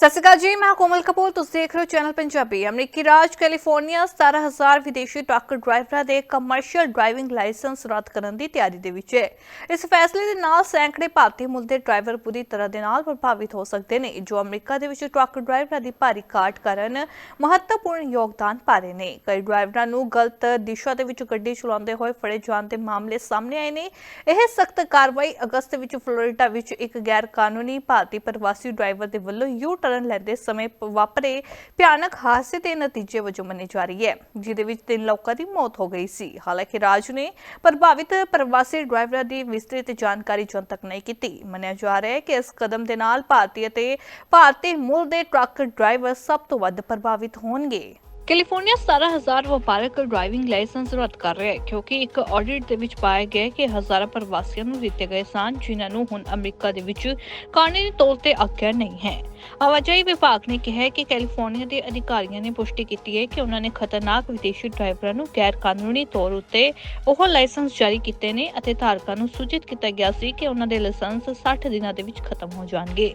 ਸਤਿ ਸ਼੍ਰੀ ਅਕਾਲ ਜੀ, ਮੈਂ ਕੋਮਲ ਕਪੂਰ, ਤੁਸੀਂ ਦੇਖ ਰਹੇ ਹੋ ਚੈਨਲ ਪੰਜਾਬੀ। ਅਮਰੀਕੀ ਰਾਜ ਕੈਲੀਫੋਰਨੀਆ 17000 ਵਿਦੇਸ਼ੀ ਟਰੱਕ ਡਰਾਈਵਰਾਂ ਦੇ ਕਮਰਸ਼ੀਅਲ ਡਰਾਈਵਿੰਗ ਲਾਇਸੈਂਸ ਰੱਦ ਕਰਨ ਦੀ ਤਿਆਰੀ ਦੇ ਵਿੱਚ ਹੈ। ਇਸ ਫੈਸਲੇ ਦੇ ਨਾਲ ਸੈਂਕੜੇ ਭਾਰਤੀ ਮੁੱਲ ਦੇ ਡਰਾਈਵਰ ਪੂਰੀ ਤਰ੍ਹਾਂ ਦੇ ਨਾਲ ਪ੍ਰਭਾਵਿਤ ਹੋ ਸਕਦੇ ਨੇ, ਜੋ ਅਮਰੀਕਾ ਦੇ ਵਿੱਚ ਟਰੱਕ ਡਰਾਈਵਰਾਂ ਦੀ ਭਾਰੀ ਘਾਟ ਕਾਰਨ ਮਹੱਤਵਪੂਰਨ ਯੋਗਦਾਨ ਪਾ ਰਹੇ ਨੇ। ਕਈ ਡਰਾਈਵਰਾਂ ਨੂੰ ਗਲਤ ਦਿਸ਼ਾ ਦੇ ਵਿੱਚ ਗੱਡੀ ਚਲਾਉਂਦੇ ਹੋਏ ਫੜੇ ਜਾਣ ਦੇ ਮਾਮਲੇ ਸਾਹਮਣੇ ਆਏ ਨੇ। ਇਹ ਸਖਤ ਕਾਰਵਾਈ ਅਗਸਤ ਵਿੱਚ ਫਲੋਰੀਡਾ ਵਿੱਚ ਇੱਕ ਗੈਰ ਕਾਨੂੰਨੀ ਭਾਰਤੀ ਪ੍ਰਵਾਸੀ ਡਰਾਈਵਰ ਦੇ ਵੱਲੋਂ ਯੂ ਟਰਨ ਲੈਂਦੇ ਸਮੇਂ ਵਾਪਰੇ ਭਿਆਨਕ ਹਾਦਸੇ ਦੇ ਨਤੀਜੇ ਵਜੋਂ ਮੰਨੀ ਜਾ ਰਹੀ ਹੈ, ਜਿਹਦੇ ਵਿੱਚ ਤਿੰਨ ਲੋਕਾਂ ਦੀ ਮੌਤ ਹੋ ਗਈ ਸੀ। ਹਾਲਾਂਕਿ ਰਾਜ ਨੇ ਪ੍ਰਭਾਵਿਤ ਪ੍ਰਵਾਸੀ ਡਰਾਈਵਰਾਂ ਦੀ ਵਿਸਤ੍ਰਿਤ ਜਾਣਕਾਰੀ ਜਨਤਕ ਨਹੀਂ ਕੀਤੀ। ਮੰਨਿਆ ਜਾ ਰਿਹਾ ਹੈ ਕਿ ਇਸ ਕਦਮ ਦੇ ਨਾਲ ਭਾਰਤੀ ਅਤੇ ਭਾਰਤੀ ਮੂਲ ਦੇ ਟਰੱਕ ਡਰਾਈਵਰ ਸਭ ਤੋਂ ਵੱਧ ਪ੍ਰਭਾਵਿਤ ਹੋਣਗੇ। ਕੈਲੀਫੋਰਨੀਆ 17000 ਵਪਾਰਕ ਡਰਾਈਵਿੰਗ ਲਾਇਸੈਂਸ ਰੱਦ ਕਰ ਰਿਹਾ ਹੈ, ਕਿਉਂਕਿ ਇੱਕ ਆਡਿਟ ਦੇ ਵਿੱਚ ਪਾਇਆ ਗਿਆ ਕਿ ਹਜ਼ਾਰਾਂ ਪ੍ਰਵਾਸੀਆਂ ਨੂੰ ਦਿੱਤੇ ਗਏ ਸਨ ਜਿਨ੍ਹਾਂ ਨੂੰ ਹੁਣ ਅਮਰੀਕਾ ਦੇ ਵਿੱਚ ਕਾਨੂੰਨੀ ਤੌਰ ਤੇ ਆਗਿਆ ਨਹੀਂ ਹੈ। ਆਵਾਜਾਈ ਵਿਭਾਗ ਨੇ ਕਿਹਾ ਹੈ ਕਿ ਕੈਲੀਫੋਰਨੀਆ ਦੇ ਅਧਿਕਾਰੀਆਂ ਨੇ ਪੁਸ਼ਟੀ ਕੀਤੀ ਹੈ ਕਿ ਉਹਨਾਂ ਨੇ ਖਤਰਨਾਕ ਵਿਦੇਸ਼ੀ ਡਰਾਈਵਰਾਂ ਨੂੰ ਗੈਰ ਕਾਨੂੰਨੀ ਤੌਰ ਉੱਤੇ ਉਹ ਲਾਇਸੈਂਸ ਜਾਰੀ ਕੀਤੇ ਨੇ ਅਤੇ ਧਾਰਕਾਂ ਨੂੰ ਸੂਚਿਤ ਕੀਤਾ ਗਿਆ ਸੀ ਕਿ ਉਹਨਾਂ ਦੇ ਲਾਇਸੈਂਸ 60 ਦਿਨਾਂ ਦੇ ਵਿੱਚ ਖਤਮ ਹੋ ਜਾਣਗੇ।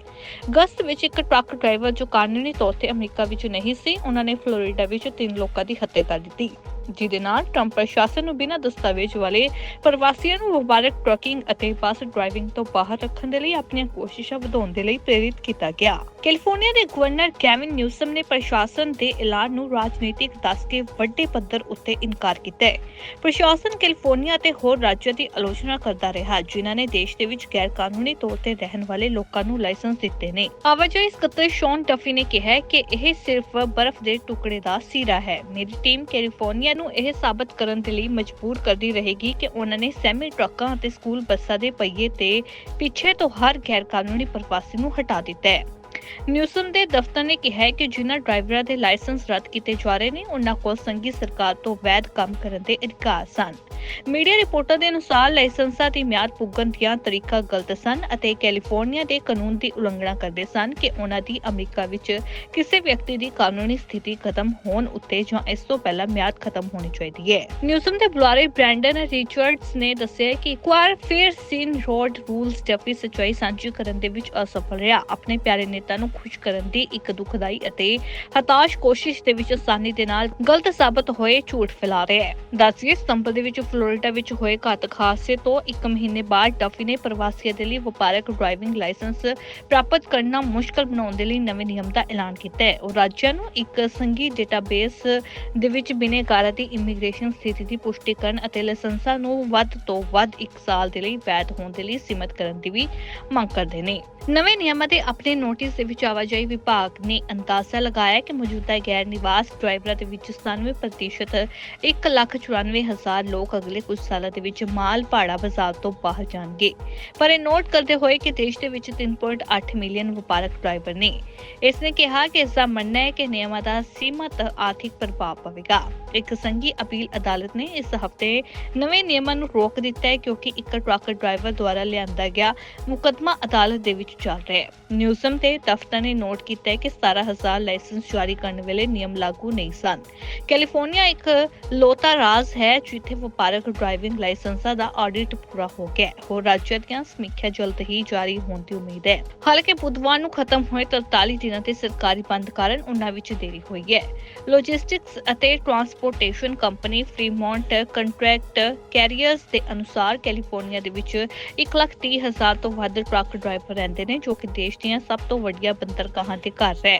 ਅਗਸਤ ਵਿੱਚ ਇੱਕ ਟਰੱਕ ਡਰਾਈਵਰ ਜੋ ਕਾਨੂੰਨੀ ਤੌਰ ਤੇ ਅਮਰੀਕਾ ਵਿੱਚ ਨਹੀਂ ਸੀ, ਉਹਨਾਂ ਨੇ ਫਲੋਰੀਡਾ ਵਿੱਚ ਤਿੰਨ ਲੋਕਾਂ ਦੀ ਹੱਤਿਆ ਕਰ ਦਿੱਤੀ। ਜਿਹਦੇ ਨਾਲ ਟਰੰਪ ਪ੍ਰਸ਼ਾਸਨ ਨੂੰ ਬਿਨਾਂ ਦਸਤਾਵੇਜ਼ ਵਾਲੇ ਪ੍ਰਵਾਸੀਆਂ ਨੂੰ ਵਪਾਰਕ ਟਰੱਕਿੰਗ ਅਤੇ ਬੱਸ ਡਰਾਈਵਿੰਗ ਤੋਂ ਬਾਹਰ ਰੱਖਣ ਦੇ ਲਈ ਆਪਣੀਆਂ ਕੋਸ਼ਿਸ਼ਾਂ ਵਧਾਉਣ ਦੇ ਲਈ ਪ੍ਰੇਰਿਤ ਕੀਤਾ ਗਿਆ। ਕੈਲੀਫੋਰਨੀਆ ਦੇ ਗਵਰਨਰ ਕੈਵਿਨ ਨਿਊਸਮ ਨੇ ਪ੍ਰਸ਼ਾਸਨ ਦੇ ਐਲਾਨ ਨੂੰ ਰਾਜਨੀਤਿਕ ਦੱਸ ਕੇ ਵੱਡੇ ਪੱਧਰ ਉੱਤੇ ਇਨਕਾਰ ਕੀਤਾ ਹੈ। ਪ੍ਰਸ਼ਾਸਨ ਕੈਲੀਫੋਰਨੀਆ ਤੇ ਹੋਰ ਰਾਜਾਂ ਦੀ ਆਲੋਚਨਾ ਕਰਦਾ ਰਿਹਾ, ਜਿਨ੍ਹਾਂ ਨੇ ਦੇਸ਼ ਦੇ ਵਿੱਚ ਗੈਰ ਕਾਨੂੰਨੀ ਤੌਰ ਤੇ ਰਹਿਣ ਵਾਲੇ ਲੋਕਾਂ ਨੂੰ ਲਾਇਸੈਂਸ ਦਿੱਤੇ ਨੇ। ਆਵਾਜਾਈ ਸਕੱਤਰ ਸ਼ੌਨ ਟਫੀ ਨੇ ਕਿਹਾ ਕਿ ਇਹ ਸਿਰਫ ਬਰਫ਼ ਦੇ ਟੁਕੜੇ ਦਾ ਸਿਰਾ ਹੈ। ਮੇਰੀ ਟੀਮ ਕੈਲੀਫੋਰਨੀਆ ਨੂੰ ਇਹ ਸਾਬਤ ਕਰਨ ਦੇ ਲਈ ਮਜਬੂਰ ਕਰਦੀ ਰਹੇਗੀ ਕਿ ਉਹਨਾਂ ਨੇ ਸੈਮੀ ਟਰੱਕਾਂ ਅਤੇ ਸਕੂਲ ਬੱਸਾਂ ਦੇ ਪਹੀਏ ਤੇ ਪਿੱਛੇ ਤੋਂ ਹਰ ਗੈਰ ਕਾਨੂੰਨੀ ਪ੍ਰਵਾਸੀ ਨੂੰ ਹਟਾ ਦਿੱਤਾ ਹੈ। ਨਿਊਸਮ ਦੇ ਦਫ਼ਤਰ ਨੇ ਕਿਹਾ ਹੈ ਕਿ ਜਿਨ੍ਹਾਂ ਡਰਾਈਵਰਾਂ ਦੇ ਲਾਇਸੈਂਸ ਰੱਦ ਕੀਤੇ ਜਾ ਰਹੇ ਨੇ, ਉਹਨਾਂ ਕੋਲ ਸੰਘੀ ਸਰਕਾਰ ਤੋਂ ਵੈਧ ਕੰਮ ਕਰਨ ਦੇ ਅਧਿਕਾਰ ਸਨ। ਮੀਡੀਆ ਰਿਪੋਰਟਾਂ ਦੇ ਅਨੁਸਾਰ ਲਾਇਸੈਂਸਾਂ ਦੀ ਮਿਆਦ ਪੁੱਗਣ ਦੀਆਂ ਤਰੀਕਾ ਗਲਤ ਸਨ ਅਤੇ ਕੈਲੀਫੋਰਨੀਆ ਦੇ ਕਾਨੂੰਨ ਦੀ ਉਲੰਘਣਾ ਕਰਦੇ ਸਨ ਕਿ ਉਹਨਾਂ ਦੀ ਅਮਰੀਕਾ ਵਿੱਚ ਕਿਸੇ ਵਿਅਕਤੀ ਦੀ ਕਾਨੂੰਨੀ ਸਥਿਤੀ ਖਤਮ ਹੋਣ ਉੱਤੇ ਜਾਂ ਇਸ ਤੋਂ ਪਹਿਲਾਂ ਮਿਆਦ ਖਤਮ ਹੋਣੀ ਚਾਹੀਦੀ ਹੈ। ਨਿਊਜ਼ਮ ਦੇ ਬੁਲਾਰੇ ਬ੍ਰੈਂਡਨ ਰਿਚਰਡਸ ਨੇ ਦੱਸਿਆ ਕਿ ਇੱਕ ਵਾਰ ਫਿਰ ਸੀਨ ਰੋਡ ਰੂਲਸ ਜੱਫੀ ਸਚਾਈ ਸਾਂਝੀ ਕਰਨ ਦੇ ਵਿੱਚ ਅਸਫਲ ਰਿਹਾ। ਆਪਣੇ ਪਿਆਰੇ ਨੇਤਾ ਨੂੰ ਖੁਸ਼ ਕਰਨ ਦੀ ਇੱਕ ਦੁਖਦਾਈ ਅਤੇ ਹਤਾਸ਼ ਕੋਸ਼ਿਸ਼ ਦੇ ਵਿੱਚ ਆਸਾਨੀ ਦੇ ਨਾਲ ਗਲਤ ਸਾਬਤ ਹੋਏ ਝੂਠ ਫੈਲਾ ਰਿਹਾ ਹੈ। ਦੱਸੀਏ ਸਤੰਬਰ ਦੇ ਵਿੱਚ ਫਲੋਰੀਡਾ ਵਿੱਚ ਹੋਏ ਘਾਤਕ ਹਾਦਸੇ ਤੋਂ ਇੱਕ ਮਹੀਨੇ ਬਾਅਦ ਡਫੀ ਨੇ ਪ੍ਰਵਾਸੀਆਂ ਦੇ ਲਈ ਵਪਾਰਕ ਡਰਾਈਵਿੰਗ ਲਾਇਸੈਂਸ ਪ੍ਰਾਪਤ ਕਰਨਾ ਮੁਸ਼ਕਲ ਬਣਾਉਣ ਦੇ ਲਈ ਨਵੇਂ ਨਿਯਮ ਦਾ ਐਲਾਨ ਕੀਤਾ ਹੈ। ਉਹ ਰਾਜਾਂ ਨੂੰ ਇੱਕ ਸੰਘੀ ਡੇਟਾਬੇਸ ਦੇ ਵਿੱਚ ਬਿਨੇਕਾਰਾਂ ਦੀ ਇਮੀਗ੍ਰੇਸ਼ਨ ਸਥਿਤੀ ਦੀ ਪੁਸ਼ਟੀ ਕਰਨ ਅਤੇ ਲਾਇਸੈਂਸਾਂ ਨੂੰ ਵੱਧ ਤੋਂ ਵੱਧ 1 ਸਾਲ ਦੇ ਲਈ ਵੈਧ ਹੋਣ ਦੇ ਲਈ ਸੀਮਤ ਕਰਨ ਦੀ ਵੀ ਮੰਗ ਕਰਦੇ ਨੇ। ਨਵੇਂ ਨਿਯਮਾਂ ਦੇ ਆਪਣੇ ਨੋਟਿਸ ਦੇ ਵਿੱਚ ਆਵਾਜਾਈ ਵਿਭਾਗ ਨੇ ਅੰਦਾਜ਼ਾ ਲਗਾਇਆ ਕਿ ਮੌਜੂਦਾ ਗੈਰ ਨਿਵਾਸ ਡਰਾਈਵਰਾਂ ਦੇ ਵਿੱਚ 97% 194000 ਲੋਕ ਅਗਲੇ ਕੁਝ ਸਾਲਾਂ ਦੇ ਵਿੱਚ ਮਾਲ ਭਾੜਾ ਬਾਜ਼ਾਰ ਤੋਂ ਬਾਹਰ ਜਾਣਗੇ। ਪਰ ਇਹ ਨੋਟ ਕਰਦੇ ਹੋਏ ਕਿ ਦੇਸ਼ ਦੇ ਵਿੱਚ 3.8 ਮਿਲੀਅਨ ਵਪਾਰਕ ਡਰਾਈਵਰ ਨੇ। ਇਸ ਨੇ ਕਿਹਾ ਕਿ ਇਸ ਦਾ ਮੰਨਣਾ ਹੈ ਕਿ ਨਿਯਮਾਂ ਦਾ ਸੀਮਤ ਆਰਥਿਕ ਪ੍ਰਭਾਵ ਪਵੇਗਾ। ਇੱਕ ਸੰਘੀ ਅਪੀਲ ਅਦਾਲਤ ਨੇ ਇਸ ਹਫ਼ਤੇ ਨਵੇਂ ਨਿਯਮਾਂ ਨੂੰ ਰੋਕ ਦਿੱਤਾ ਹੈ ਕਿਉਂਕਿ ਇੱਕ ਟਰੱਕ ਡਰਾਈਵਰ ਦੁਆਰਾ ਲਿਆਂਦਾ ਗਿਆ ਮੁਕੱਦਮਾ ਅਦਾਲਤ ਦੇ ਵਿੱਚ ਚੱਲ ਰਿਹਾ ਹੈ। ਨਿਊਜ਼ਮ ਤੇ ਦਫ਼ਤਰ ਨੇ ਨੋਟ ਕੀਤਾ ਹੈ ਕਿ 17000 ਲਾਇਸੈਂਸ ਜਾਰੀ ਕਰਨ ਵੇਲੇ ਨਿਯਮ ਲਾਗੂ ਨਹੀਂ ਸਨ। ਕੈਲੀਫੋਰਨੀਆ ਇੱਕ ਲੋਤਾ ਰਾਜ ਹੈ ਜਿੱਥੇ ਵਪਾਰਕ ਡਰਾਈਵਿੰਗ ਲਾਇਸੈਂਸਾਂ ਦਾ ਆਡਿਟ ਪੂਰਾ ਹੋ ਗਿਆ ਹੈ। ਹੋਰ ਰਾਜਾਂ ਦੀਆਂ ਸਮੀਖਿਆ ਜਲਦ ਹੀ ਜਾਰੀ ਹੋਣ ਦੀ ਉਮੀਦ ਹੈ। ਹਾਲਾਂਕਿ ਬੁੱਧਵਾਰ ਨੂੰ ਖਤਮ ਹੋਏ 43 ਦਿਨਾਂ ਤੇ ਸਰਕਾਰੀ ਬੰਦ ਕਾਰਨ ਉਨ੍ਹਾਂ ਵਿੱਚ ਦੇਰੀ ਹੋਈ ਹੈ। ਲੌਜਿਸਟਿਕਸ ਅਤੇ transportation company Fremont contract carriers ਦੇ ਅਨੁਸਾਰ ਕੈਲੀਫੋਰਨੀਆ ਦੇ ਵਿੱਚ 130000 ਤੋਂ ਵੱਧ ਟਰੱਕ ਡਰਾਈਵਰ ਰਹਿੰਦੇ ਨੇ, ਜੋ ਕਿ ਦੇਸ਼ ਦੀਆਂ ਸਭ ਤੋਂ ਵੱਡੀਆਂ ਬੰਦਰਗਾਹਾਂ ਤੇ ਘਰ ਹੈ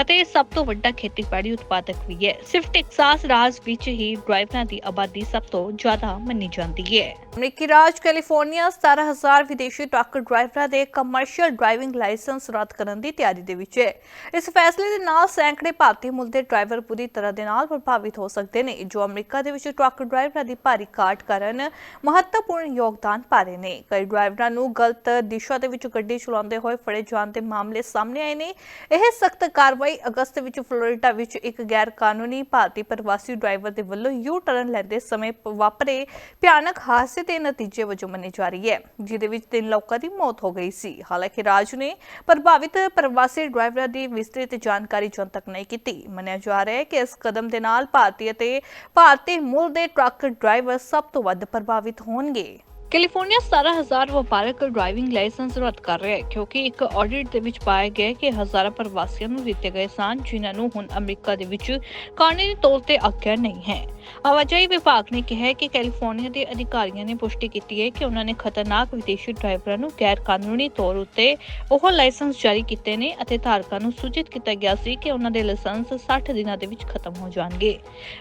ਅਤੇ ਸਭ ਤੋਂ ਵੱਡਾ ਖੇਤੀਬਾੜੀ ਉਤਪਾਦਕ ਵੀ ਹੈ। ਸਿਰਫ ਟੈਕਸਾਸ ਰਾਜ ਵਿੱਚ ਹੀ ਡਰਾਈਵਰਾਂ ਦੀ ਆਬਾਦੀ ਸਭ ਤੋਂ ਜ਼ਿਆਦਾ ਮੰਨੀ ਜਾਂਦੀ ਹੈ। ਅਮਰੀਕੀ ਰਾਜ ਕੈਲੀਫੋਰਨੀਆ 17000 ਵਿਦੇਸ਼ੀ ਟਰੱਕ ਡਰਾਈਵਰਾਂ ਦੇ ਕਮਰਸ਼ੀਅਲ ਡਰਾਈਵਿੰਗ ਲਾਇਸੈਂਸ ਰੱਦ ਕਰਨ ਦੀ ਤਿਆਰੀ ਦੇ ਵਿੱਚ ਹੈ। ਇਸ ਫੈਸਲੇ ਦੇ ਨਾਲ ਸੈਂਕੜੇ ਭਾਰਤੀ ਮੁੱਲ ਦੇ ਡਰਾਈਵਰ ਪੂਰੀ ਤਰ੍ਹਾਂ ਦੇ ਨਾਲ ਪ੍ਰਭਾਵਿਤ ਹੋ ਸਕਦੇ ਨੇ, ਜੋ ਅਮਰੀਕਾ ਦੇ ਵਿੱਚ ਟਰੱਕ ਡਰਾਈਵਰਾਂ ਦੀ ਭਾਰੀ ਘਾਟ ਕਾਰਨ ਮਹੱਤਵਪੂਰਨ ਯੋਗਦਾਨ ਪਾ ਰਹੇ ਨੇ। ਕਈ ਡਰਾਈਵਰਾਂ ਨੂੰ ਗਲਤ ਦਿਸ਼ਾ ਦੇ ਵਿੱਚ ਗੱਡੀ ਚਲਾਉਂਦੇ ਹੋਏ ਫੜੇ ਜਾਣ ਦੇ ਮਾਮਲੇ ਸਾਹਮਣੇ ਆਏ ਨੇ। ਇਹ ਸਖਤ ਕਾਰਵਾਈ ਅਗਸਤ ਵਿੱਚ ਫਲੋਰੀਡਾ ਵਿੱਚ ਇੱਕ ਗੈਰ ਕਾਨੂੰਨੀ ਭਾਰਤੀ ਪ੍ਰਵਾਸੀ ਡਰਾਈਵਰ ਦੇ ਵੱਲੋਂ ਯੂ ਟਰਨ ਲੈਂਦੇ ਸਮੇਂ ਵਾਪਰੇ ਭਿਆਨਕ ਹਾਦਸੇ ਦੇ ਨਤੀਜੇ ਵਜੋਂ ਮੰਨੀ ਜਾ ਰਹੀ ਹੈ, ਜਿਹਦੇ ਵਿੱਚ ਤਿੰਨ ਲੋਕਾਂ ਦੀ ਮੌਤ ਹੋ ਗਈ ਸੀ। ਹਾਲਾਂਕਿ ਰਾਜ ਨੇ ਪ੍ਰਭਾਵਿਤ ਪ੍ਰਵਾਸੀ ਡਰਾਈਵਰਾਂ ਦੀ ਵਿਸਤ੍ਰਿਤ ਜਾਣਕਾਰੀ ਜਨਤਕ ਨਹੀਂ ਕੀਤੀ। ਮੰਨਿਆ ਜਾ ਰਿਹਾ ਹੈ ਕਿ ਇਸ ਕਦਮ ਦੇ ਨਾਲ ਭਾਰਤੀ ਅਤੇ ਭਾਰਤੀ ਮੂਲ ਦੇ ਟਰੱਕ ਡਰਾਈਵਰ ਸਭ ਤੋਂ ਵੱਧ ਪ੍ਰਭਾਵਿਤ ਹੋਣਗੇ। ਕੈਲੀਫੋਰਨੀਆ 17000 ਵਪਾਰਕ ਡਰਾਈਵਿੰਗ ਲਾਇਸੈਂਸ ਰੱਦ ਕਰ ਰਿਹਾ ਹੈ, ਕਿਉਂਕਿ ਇੱਕ ਆਡਿਟ ਦੇ ਵਿੱਚ ਪਾਇਆ ਗਿਆ ਕਿ ਹਜ਼ਾਰਾਂ ਪ੍ਰਵਾਸੀਆਂ ਨੂੰ ਦਿੱਤੇ ਗਏ ਸਨ ਜਿਨ੍ਹਾਂ ਨੂੰ ਹੁਣ ਅਮਰੀਕਾ ਦੇ ਵਿੱਚ ਕਾਨੂੰਨੀ ਤੌਰ ਤੇ ਆਗਿਆ ਨਹੀਂ ਹੈ। ਆਵਾਜਾਈ ਵਿਭਾਗ ਨੇ ਕਿਹਾ ਕਿ ਕੈਲੀਫੋਰਨੀਆ ਦੇ ਅਧਿਕਾਰੀਆਂ ਨੇ ਪੁਸ਼ਟੀ ਕੀਤੀ ਹੈ ਕਿ ਉਹਨਾਂ ਨੇ ਖਤਰਨਾਕ ਵਿਦੇਸ਼ੀ ਡਰਾਈਵਰਾਂ ਨੂੰ ਗੈਰ ਕਾਨੂੰਨੀ ਤੌਰ ਉੱਤੇ ਉਹ ਲਾਇਸੈਂਸ ਜਾਰੀ ਕੀਤੇ ਨੇ ਅਤੇ ਧਾਰਕਾਂ ਨੂੰ ਸੂਚਿਤ ਕੀਤਾ ਗਿਆ ਸੀ ਕਿ ਉਹਨਾਂ ਦੇ ਲਾਇਸੈਂਸ 60 ਦਿਨਾਂ ਦੇ ਵਿੱਚ ਖਤਮ ਹੋ ਜਾਣਗੇ।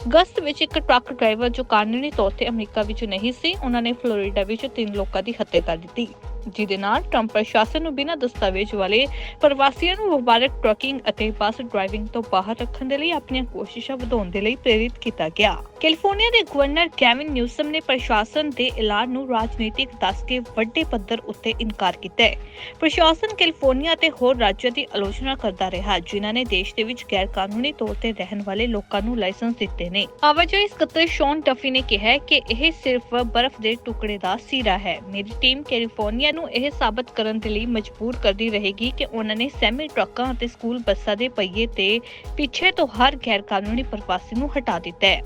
ਅਗਸਤ ਵਿੱਚ ਇੱਕ ਟਰੱਕ ਡਰਾਈਵਰ ਜੋ ਕਾਨੂੰਨੀ ਤੌਰ ਤੇ ਅਮਰੀਕਾ ਵਿੱਚ ਨਹੀਂ ਸੀ, ਉਹਨਾਂ ਨੇ ਫਲੋਰੀਡਾ ਵਿੱਚ ਤਿੰਨ ਲੋਕਾਂ ਦੀ ਹੱਤਿਆ ਕਰ ਦਿੱਤੀ। ਜਿਹਦੇ ਨਾਲ ਟਰੰਪ ਪ੍ਰਸ਼ਾਸਨ ਨੂੰ ਬਿਨਾਂ ਦਸਤਾਵੇਜ਼ ਵਾਲੇ ਪ੍ਰਵਾਸੀਆਂ ਨੂੰ ਵਪਾਰਕ ਟਰੱਕਿੰਗ ਅਤੇ ਬੱਸ ਡਰਾਈਵਿੰਗ ਤੋਂ ਬਾਹਰ ਰੱਖਣ ਦੇ ਲਈ ਆਪਣੀਆਂ ਕੋਸ਼ਿਸ਼ਾਂ ਵਧਾਉਣ ਦੇ ਲਈ ਪ੍ਰੇਰਿਤ ਕੀਤਾ ਗਿਆ। ਕੈਲੀਫੋਰਨੀਆ ਦੇ ਗਵਰਨਰ ਕੈਵਿਨ ਨਿਊਸਮ ਨੇ ਪ੍ਰਸ਼ਾਸਨ ਦੇ ਐਲਾਨ ਨੂੰ ਰਾਜਨੀਤਿਕ ਦੱਸ ਕੇ ਵੱਡੇ ਪੱਧਰ ਉੱਤੇ ਇਨਕਾਰ ਕੀਤਾ ਹੈ। ਪ੍ਰਸ਼ਾਸਨ ਕੈਲੀਫੋਰਨੀਆ ਅਤੇ ਹੋਰ ਰਾਜਾਂ ਦੀ ਆਲੋਚਨਾ ਕਰਦਾ ਰਿਹਾ, ਜਿਨ੍ਹਾਂ ਨੇ ਦੇਸ਼ ਦੇ ਵਿੱਚ ਗੈਰ ਕਾਨੂੰਨੀ ਤੌਰ ਤੇ ਰਹਿਣ ਵਾਲੇ ਲੋਕਾਂ ਨੂੰ ਲਾਇਸੈਂਸ ਦਿੱਤੇ ਨੇ। ਆਵਾਜਾਈ ਸਕੱਤਰ ਸ਼ੌਨ ਟਫੀ ਨੇ ਕਿਹਾ ਕਿ ਇਹ ਸਿਰਫ ਬਰਫ਼ ਦੇ ਟੁਕੜੇ ਦਾ ਸਿਰਾ ਹੈ। ਮੇਰੀ ਟੀਮ ਕੈਲੀਫੋਰਨੀਆ ਨੂੰ ਇਹ ਸਾਬਤ ਕਰਨ ਦੇ ਲਈ ਮਜਬੂਰ ਕਰਦੀ ਰਹੇਗੀ ਕਿ ਉਹਨਾਂ ਨੇ ਸੈਮੀ ਟਰੱਕਾਂ ਅਤੇ ਸਕੂਲ ਬੱਸਾਂ ਦੇ ਪਹੀਏ ਤੇ ਪਿੱਛੇ ਤੋਂ ਹਰ ਗੈਰ ਕਾਨੂੰਨੀ ਪ੍ਰਵਾਸੀ ਨੂੰ ਹਟਾ ਦਿੱਤਾ ਹੈ।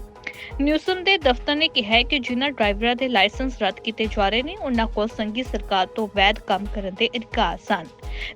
ਨਿਊਸਮ ਦੇ ਦਫ਼ਤਰ ਨੇ ਕਿਹਾ ਹੈ ਕਿ ਜਿਨ੍ਹਾਂ ਡਰਾਈਵਰਾਂ ਦੇ ਲਾਇਸੈਂਸ ਰੱਦ ਕੀਤੇ ਜਾ ਰਹੇ ਨੇ ਉਨ੍ਹਾਂ ਕੋਲ ਸੰਘੀ ਸਰਕਾਰ ਤੋਂ ਵੈਧ ਕੰਮ ਕਰਨ ਦੇ ਅਧਿਕਾਰ ਸਨ।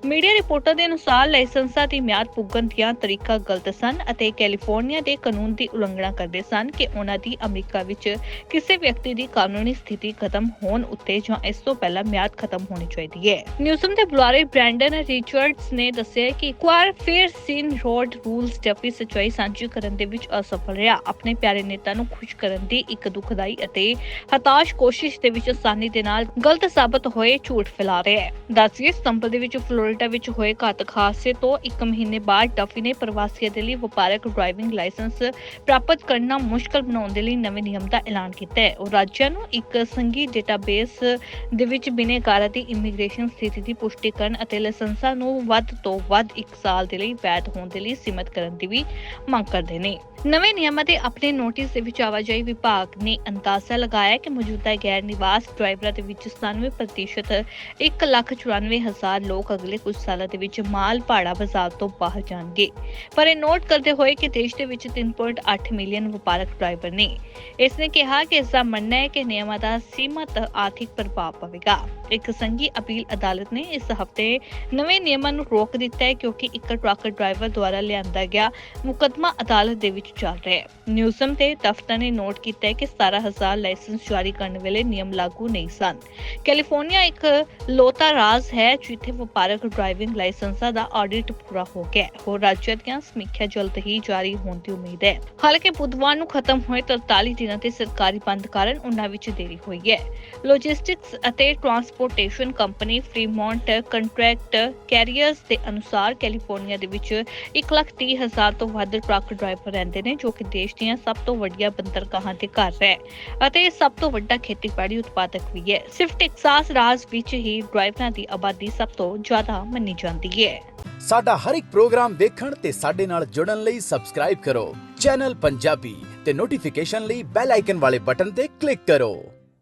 ਮੀਡੀਆ ਰਿਪੋਰਟਾਂ ਦੇ ਅਨੁਸਾਰ ਲਾਇਸੈਂਸਾਂ ਦੀ ਮਿਆਦ ਪੁੱਗਣ ਦੀਆਂ ਤਰੀਕਾ ਗਲਤ ਸਨ ਅਤੇ ਕੈਲੀਫੋਰਨੀਆ ਦੇ ਕਾਨੂੰਨ ਦੀ ਉਲੰਘਣਾ ਕਰਦੇ ਸਨ ਕਿ ਉਹਨਾਂ ਦੀ ਅਮਰੀਕਾ ਵਿੱਚ ਕਿਸੇ ਵਿਅਕਤੀ ਦੀ ਕਾਨੂੰਨੀ ਸਥਿਤੀ ਖਤਮ ਹੋਣ ਉੱਤੇ ਜਾਂ ਇਸ ਤੋਂ ਪਹਿਲਾਂ ਮਿਆਦ ਖਤਮ ਹੋਣੀ ਚਾਹੀਦੀ ਹੈ। ਨਿਊਸਮ ਦੇ ਬੁਲਾਰੇ ਬ੍ਰੈਂਡਨ ਰਿਚਰਡਸ ਨੇ ਦੱਸਿਆ ਕਿ ਇੱਕ ਵਾਰ ਫਿਰ ਸੀਨ ਰੋਡ ਰੂਲਸ ਡੱਫੀ ਸਚਾਈ ਸਾਂਝੀ ਕਰਨ ਦੇ ਵਿੱਚ ਅਸਫਲ ਰਿਹਾ। ਆਪਣੇ ਪਿਆਰੇ ਨੇਤਾ ਨੂੰ ਖੁਸ਼ ਕਰਨ ਦੀ ਇੱਕ ਦੁਖਦਾਈ ਅਤੇ ਹਤਾਸ਼ ਕੋਸ਼ਿਸ਼ ਦੇ ਵਿੱਚ ਆਸਾਨੀ ਦੇ ਨਾਲ ਗਲਤ ਸਾਬਤ ਹੋਏ ਝੂਠ ਫੈਲਾ ਰਿਹਾ ਹੈ। ਦੱਸੀਏ ਸਤੰਬਰ ਦੇ ਵਿੱਚ ਫਲੋਰੀਡਾ ਵਿੱਚ ਹੋਏ ਘਾਤਕ ਹਾਦਸੇ ਤੋਂ ਇੱਕ ਮਹੀਨੇ ਬਾਅਦ ਡਫੀ ਨੇ ਪ੍ਰਵਾਸੀਆਂ ਦੇ ਲਈ ਵਪਾਰਕ ਡਰਾਈਵਿੰਗ ਲਾਇਸੈਂਸ ਪ੍ਰਾਪਤ ਕਰਨਾ ਮੁਸ਼ਕਲ ਬਣਾਉਣ ਦੇ ਲਈ ਨਵੇਂ ਨਿਯਮ ਦਾ ਐਲਾਨ ਕੀਤਾ ਹੈ। ਉਹ ਰਾਜਾਂ ਨੂੰ ਇੱਕ ਸੰਘੀ ਡੇਟਾਬੇਸ ਦੇ ਵਿੱਚ ਬਿਨੇਕਾਰਾਂ ਦੀ ਇਮੀਗ੍ਰੇਸ਼ਨ ਸਥਿਤੀ ਦੀ ਪੁਸ਼ਟੀ ਕਰਨ ਅਤੇ ਲਾਇਸੈਂਸਾਂ ਨੂੰ ਵੱਧ ਤੋਂ ਵੱਧ 1 ਸਾਲ ਦੇ ਲਈ ਵੈਧ ਹੋਣ ਦੇ ਲਈ ਸੀਮਤ ਕਰਨ ਦੀ ਵੀ ਮੰਗ ਕਰਦੇ ਨੇ। ਨਵੇਂ ਨਿਯਮਾਂ ਤੇ ਆਪਣੇ ਨੋਟਿਸ ਦੇ ਵਿੱਚ ਆਵਾਜਾਈ ਵਿਭਾਗ ਨੇ ਅੰਦਾਜ਼ਾ ਲਗਾਇਆ ਕਿ ਮੌਜੂਦਾ ਗੈਰ ਨਿਵਾਸ ਡਰਾਈਵਰਾਂ ਦੇ ਵਿੱਚ 97% 1 ਲੱਖ 94 ਹਜ਼ਾਰ ਲੋਕ ਅਗਲੇ ਕੁਝ ਸਾਲਾਂ ਦੇ ਵਿੱਚ ਮਾਲ ਭਾੜਾ ਬਾਜ਼ਾਰ ਤੋਂ ਬਾਹਰ ਜਾਣਗੇ। ਪਰ ਇਹ ਨੋਟ ਕਰਦੇ ਹੋਏ ਕਿ ਦੇਸ਼ ਦੇ ਵਿੱਚ 3.8 ਮਿਲੀਅਨ ਵਪਾਰਕ ਡਰਾਈਵਰ ਨੇ। ਇਸ ਨੇ ਕਿਹਾ ਕਿ ਇਸ ਦਾ ਮੰਨਣਾ ਹੈ ਕਿ ਨਿਯਮਾਂ ਦਾ ਸੀਮਤ ਆਰਥਿਕ ਪ੍ਰਭਾਵ ਪਵੇਗਾ। ਇੱਕ ਸੰਘੀ ਅਪੀਲ ਅਦਾਲਤ ਨੇ ਇਸ ਹਫ਼ਤੇ ਨਵੇਂ ਨਿਯਮਾਂ ਨੂੰ ਰੋਕ ਦਿੱਤਾ ਹੈ ਕਿਉਂਕਿ ਇੱਕ ਟਰੱਕ ਡਰਾਈਵਰ ਦੁਆਰਾ ਲਿਆਂਦਾ ਗਿਆ ਮੁਕੱਦਮਾ ਅਦਾਲਤ ਦੇ ਵਿੱਚ ਚੱਲ ਰਿਹਾ ਹੈ। ਨਿਊਜ਼ਮ ਤੇ ਦਫ਼ਤਰ ਨੇ ਨੋਟ ਕੀਤਾ ਹੈ ਕਿ 17000 ਲਾਇਸੈਂਸ ਜਾਰੀ ਕਰਨ ਵੇਲੇ ਨਿਯਮ ਲਾਗੂ ਨਹੀਂ ਸਨ। ਕੈਲੀਫੋਰਨੀਆ ਇੱਕ ਲੋਤਾ ਰਾਜ ਹੈ ਜਿੱਥੇ ਵਪਾਰਕ ਡਰਾਈਵਿੰਗ ਲਾਇਸੈਂਸਾਂ ਦਾ ਆਡਿਟ ਪੂਰਾ ਹੋ ਗਿਆ ਹੈ। ਹੋਰ ਰਾਜਾਂ ਦੀਆਂ ਸਮੀਖਿਆ ਜਲਦ ਹੀ ਜਾਰੀ ਹੋਣ ਦੀ ਉਮੀਦ ਹੈ। ਹਾਲਾਂਕਿ ਬੁੱਧਵਾਰ ਨੂੰ ਖਤਮ ਹੋਏ 43 ਦਿਨਾਂ ਦੇ ਸਰਕਾਰੀ ਬੰਦ ਕਾਰਨ ਉਨ੍ਹਾਂ ਵਿੱਚ ਦੇਰੀ ਹੋਈ ਹੈ। ਲੌਜਿਸਟਿਕਸ ਅਤੇ transportation company Fremont contract carriers ਦੇ ਅਨੁਸਾਰ ਕੈਲੀਫੋਰਨੀਆ ਦੇ ਵਿੱਚ 130000 ਤੋਂ ਵੱਧ ਟਰੱਕ ਡਰਾਈਵਰ ਰਹਿੰਦੇ ਨੇ, ਜੋ ਕਿ ਦੇਸ਼ ਦੀਆਂ ਸਭ ਤੋਂ ਵੱਡੀਆਂ ਬੰਦਰਗਾਹਾਂ ਤੇ ਘਰ ਹੈ ਅਤੇ ਸਭ ਤੋਂ ਵੱਡਾ ਖੇਤੀਬਾੜੀ ਉਤਪਾਦਕ ਵੀ ਹੈ। ਸਿਰਫ ਟੈਕਸਾਸ ਰਾਜ ਵਿੱਚ ਹੀ ਡਰਾਈਵਰਾਂ ਦੀ ਆਬਾਦੀ ਸਭ ਤੋਂ ਜ਼ਿਆਦਾ ਮੰਨੀ ਜਾਂਦੀ ਹੈ। ਸਾਡਾ ਹਰ ਇੱਕ ਪ੍ਰੋਗਰਾਮ ਦੇਖਣ ਤੇ ਸਾਡੇ ਨਾਲ ਜੁੜਨ ਲਈ ਸਬਸਕ੍ਰਾਈਬ ਕਰੋ। ਚੈਨਲ ਪੰਜਾਬੀ ਤੇ ਨੋਟੀਫਿਕੇਸ਼ਨ ਲਈ ਬੈਲ ਆਈਕਨ ਵਾਲੇ ਬਟਨ ਤੇ ਕਲਿੱਕ ਕਰੋ।